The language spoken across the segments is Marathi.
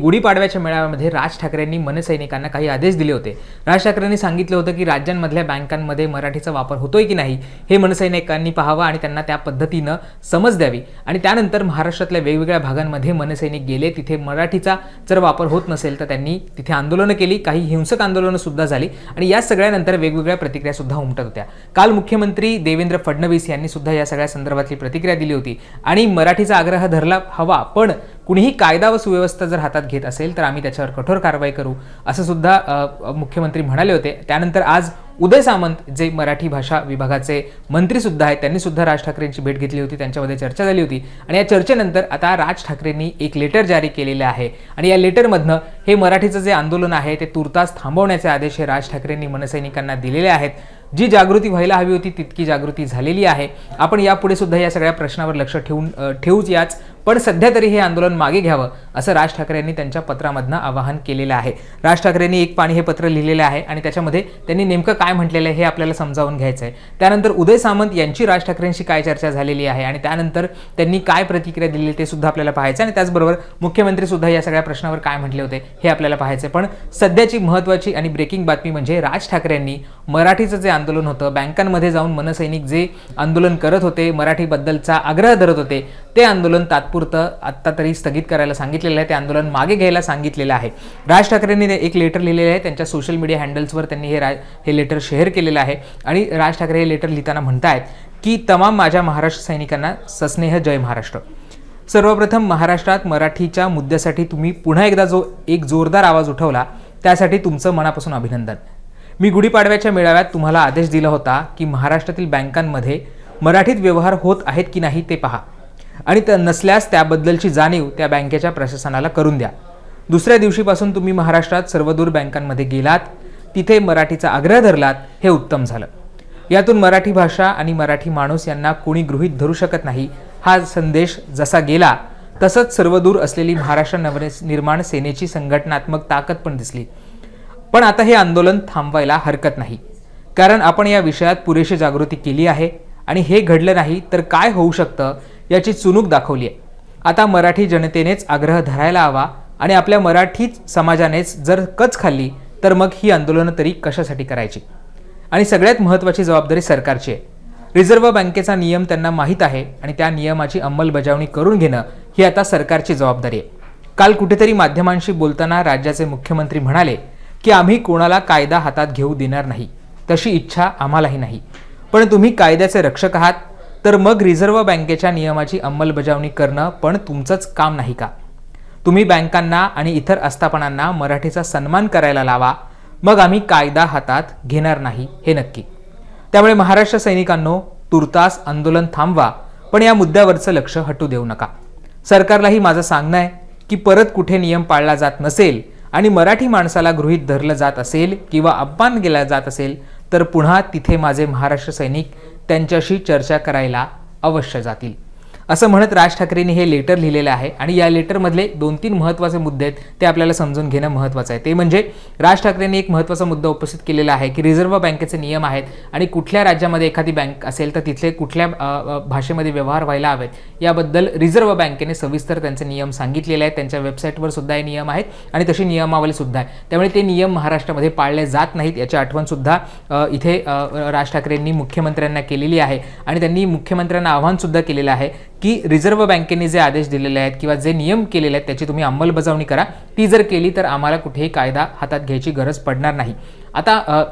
गुढीपाडव्याच्या मेळाव्यामध्ये राज ठाकरेंनी मनसैनिकांना काही आदेश दिले होते. राज ठाकरेंनी सांगितलं होतं की राज्यांमधल्या बँकांमध्ये मराठीचा वापर होतोय की नाही हे मनसैनिकांनी पाहावं आणि त्यांना त्या पद्धतीनं समज द्यावी. आणि त्यानंतर महाराष्ट्रातल्या वेगवेगळ्या भागांमध्ये मनसैनिक गेले तिथे मराठीचा जर वापर होत नसेल तर त्यांनी तिथे आंदोलनं केली काही हिंसक आंदोलनं सुद्धा झाली आणि या सगळ्यानंतर वेगवेगळ्या प्रतिक्रिया सुद्धा उमटत होत्या. काल मुख्यमंत्री देवेंद्र फडणवीस यांनी सुद्धा या सगळ्या संदर्भातली प्रतिक्रिया दिली होती. आणि मराठीचा आग्रह धरला हवा पण कुणीही कायदा व सुव्यवस्था जर हातात घेत असेल तर आम्ही त्याच्यावर कठोर कारवाई करू असं सुद्धा मुख्यमंत्री म्हणाले होते. त्यानंतर आज उदय सामंत जे मराठी भाषा विभागाचे मंत्री सुद्धा आहेत त्यांनी सुद्धा राज ठाकरेंची भेट घेतली होती त्यांच्यामध्ये चर्चा झाली होती. आणि या चर्चेनंतर आता राज ठाकरेंनी एक लेटर जारी केलेलं आहे. आणि या लेटरमधनं हे मराठीचं जे आंदोलन आहे ते तुर्तास थांबवण्याचे आदेश हे राज ठाकरेंनी मनसैनिकांना दिलेले आहेत. जी जागृती व्हायला हवी होती तितकी जागृती झालेली आहे. आपण यापुढे सुद्धा या सगळ्या प्रश्नावर लक्ष ठेवून ठेवूच याच पण सध्या तरी हे आंदोलन मागे घ्यावं असं राज ठाकरे यांनी त्यांच्या पत्रामधनं आवाहन केलेलं आहे. राज ठाकरेंनी एक पाणी हे पत्र लिहिलेलं आहे आणि त्याच्यामध्ये त्यांनी नेमकं काय म्हटलेलं आहे हे आपल्याला समजावून घ्यायचं आहे. त्यानंतर उदय सामंत यांची राज ठाकरेंशी काय चर्चा झालेली आहे आणि त्यानंतर त्यांनी काय प्रतिक्रिया दिली ते सुद्धा आपल्याला पाहायचं आहे आणि त्याचबरोबर मुख्यमंत्री सुद्धा या सगळ्या प्रश्नावर काय म्हटले होते हे आपल्याला पाहायचं पण सध्याची महत्त्वाची आणि ब्रेकिंग बातमी म्हणजे राज ठाकरेंनी मराठीचं जे आंदोलन होतं बँकांमध्ये जाऊन मनसैनिक जे आंदोलन करत होते मराठीबद्दलचा आग्रह धरत होते ते आंदोलन तात्पुरतं आत्ता तरी स्थगित करायला सांगितलेलं आहे ते आंदोलन मागे घ्यायला सांगितलेलं आहे. राज ठाकरेंनी ते एक लेटर लिहिलेलं आहे त्यांच्या सोशल मीडिया हँडल्सवर त्यांनी हे रा हे लेटर शेअर केलेलं आहे. आणि राज ठाकरे हे लेटर लिहिताना म्हणतायत की तमाम माझ्या महाराष्ट्र सैनिकांना सस्नेह जय महाराष्ट्र. सर्वप्रथम महाराष्ट्रात मराठीच्या मुद्द्यासाठी तुम्ही पुन्हा एकदा जो एक जोरदार आवाज उठवला त्यासाठी तुमचं मनापासून अभिनंदन. मी गुढीपाडव्याच्या मेळाव्यात तुम्हाला आदेश दिला होता की महाराष्ट्रातील बँकांमध्ये मराठीत व्यवहार होत आहेत की नाही ते पहा. आणि त्या नसल्यास त्याबद्दलची जाणीव त्या बँकेच्या प्रशासनाला करून द्या. दुसऱ्या दिवशीपासून तुम्ही महाराष्ट्रात सर्वदूर बँकांमध्ये गेलात तिथे मराठीचा आग्रह धरलात हे उत्तम झालं. यातून मराठी भाषा आणि मराठी माणूस यांना कोणी गृहीत धरू शकत नाही हा संदेश जसा गेला तसंच सर्वदूर असलेली महाराष्ट्र नवनिर्माण सेनेची संघटनात्मक ताकद पण दिसली. पण आता हे आंदोलन थांबवायला हरकत नाही. कारण आपण या विषयात पुरेशी जागृती केली आहे आणि हे घडलं नाही तर काय होऊ शकतं याची चुणूक दाखवली आहे. आता मराठी जनतेनेच आग्रह धरायला हवा आणि आपल्या मराठी समाजानेच जर कच खाल्ली तर मग ही आंदोलनं तरी कशासाठी करायची? आणि सगळ्यात महत्त्वाची जबाबदारी सरकारची आहे. रिझर्व्ह बँकेचा नियम त्यांना माहीत आहे आणि त्या नियमाची अंमलबजावणी करून घेणं ही आता सरकारची जबाबदारी आहे. काल कुठेतरी माध्यमांशी बोलताना राज्याचे मुख्यमंत्री म्हणाले की आम्ही कोणाला कायदा हातात घेऊ देणार नाही. तशी इच्छा आम्हालाही नाही. पण तुम्ही कायद्याचे रक्षक आहात तर मग रिझर्व्ह बँकेच्या नियमाची अंमलबजावणी करणं पण तुमचंच काम नाही का? तुम्ही बँकांना आणि इतर आस्थापनांना मराठीचा सन्मान करायला लावा. मग आम्ही कायदा हातात घेणार नाही हे नक्की. त्यामुळे महाराष्ट्र सैनिकांनो तुर्तास आंदोलन थांबवा पण या मुद्द्यावरचं लक्ष हटू देऊ नका. सरकारलाही माझं सांगणं आहे की परत कुठे नियम पाळला जात नसेल आणि मराठी माणसाला गृहीत धरलं जात असेल किंवा अपमान केला जात असेल तर पुन्हा तिथे माझे महाराष्ट्र सैनिक त्यांच्याशी चर्चा करायला अवश्य जातील. असं म्हणत राज ठाकरेंनी हे लेटर लिहिलेलं आहे आणि या लेटरमधले दोन तीन महत्त्वाचे मुद्दे आहेत ते आपल्याला समजून घेणं महत्त्वाचं आहे. ते म्हणजे राज ठाकरेंनी एक महत्त्वाचा मुद्दा उपस्थित केलेला आहे की रिझर्व्ह बँकेचे नियम आहेत आणि कुठल्या राज्यामध्ये एखादी बँक असेल तर तिथले कुठल्या भाषेमध्ये व्यवहार व्हायला हवेत याबद्दल रिझर्व्ह बँकेने सविस्तर त्यांचे नियम सांगितलेले आहेत. त्यांच्या वेबसाईटवर सुद्धा हे नियम आहेत आणि तशी नियमावली सुद्धा आहे. त्यामुळे ते नियम महाराष्ट्रामध्ये पाळले जात नाहीत याची आठवणसुद्धा इथे राज ठाकरेंनी मुख्यमंत्र्यांना केलेली आहे. आणि त्यांनी मुख्यमंत्र्यांना आव्हानसुद्धा केलेलं आहे की रिझर्व्ह बँकेने जे आदेश दिलेले आहेत किंवा जे नियम केलेले आहेत त्याची तुम्ही अंमलबजावणी करा. ती जर केली तर आम्हाला कुठेही कायदा हातात घ्यायची गरज पडणार नाही. आता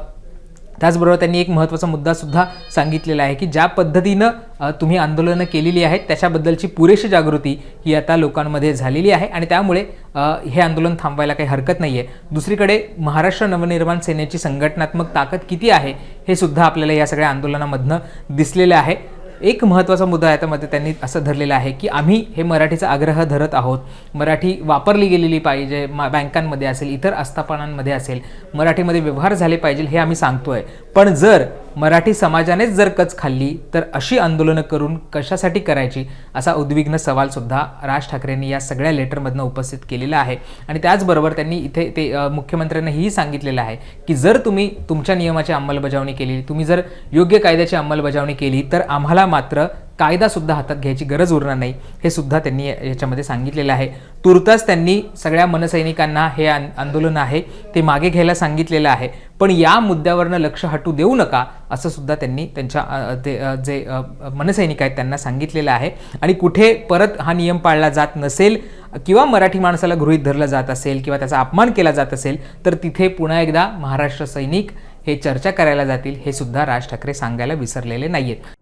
त्याचबरोबर त्यांनी एक महत्त्वाचा मुद्दासुद्धा सांगितलेला आहे की ज्या पद्धतीनं तुम्ही आंदोलनं केलेली आहेत त्याच्याबद्दलची पुरेशी जागृती ही आता लोकांमध्ये झालेली आहे आणि त्यामुळे हे आंदोलन थांबवायला काही हरकत नाही आहे दुसरीकडे महाराष्ट्र नवनिर्माण सेनेची संघटनात्मक ताकद किती आहे हे सुद्धा आपल्याला या सगळ्या आंदोलनामधनं दिसलेलं आहे. एक महत्त्वाचा मुद्दा याच्यामध्ये त्यांनी असं धरलेलं आहे की आम्ही हे मराठीचा आग्रह धरत आहोत. मराठी वापरली गेलेली पाहिजे मा बँकांमध्ये असेल इतर आस्थापनांमध्ये असेल मराठीमध्ये व्यवहार झाले पाहिजे हे आम्ही सांगतोय. पण जर मराठी समाजानेच जर कच खाल्ली तर अशी आंदोलनं करून कशासाठी करायची असा उद्विग्न सवालसुद्धा राज ठाकरेंनी या सगळ्या लेटरमधनं उपस्थित केलेला आहे. आणि त्याचबरोबर त्यांनी इथे ते अ, मुख्यमंत्र्यांना हेही सांगितलेलं आहे की जर तुम्ही तुमच्या नियमाची अंमलबजावणी केली तुम्ही जर योग्य कायद्याची अंमलबजावणी केली तर आम्हाला मात्र कायदासुद्धा हातात घ्यायची गरज उरणार नाही हे सुद्धा त्यांनी याच्यामध्ये सांगितलेलं आहे. तुर्तास त्यांनी सगळ्या मनसैनिकांना हे आंदोलन आहे ते मागे घ्यायला सांगितलेलं आहे. पण या मुद्द्यावरनं लक्ष हटू देऊ नका असं सुद्धा त्यांनी त्यांच्या ते जे मनसैनिक आहेत त्यांना सांगितलेलं आहे. आणि कुठे परत हा नियम पाळला जात नसेल किंवा मराठी माणसाला गृहीत धरलं जात असेल किंवा त्याचा अपमान केला जात असेल तर तिथे पुन्हा एकदा महाराष्ट्र सैनिक हे चर्चा करायला जातील हे सुद्धा राज ठाकरे सांगायला विसरलेले नाही आहेत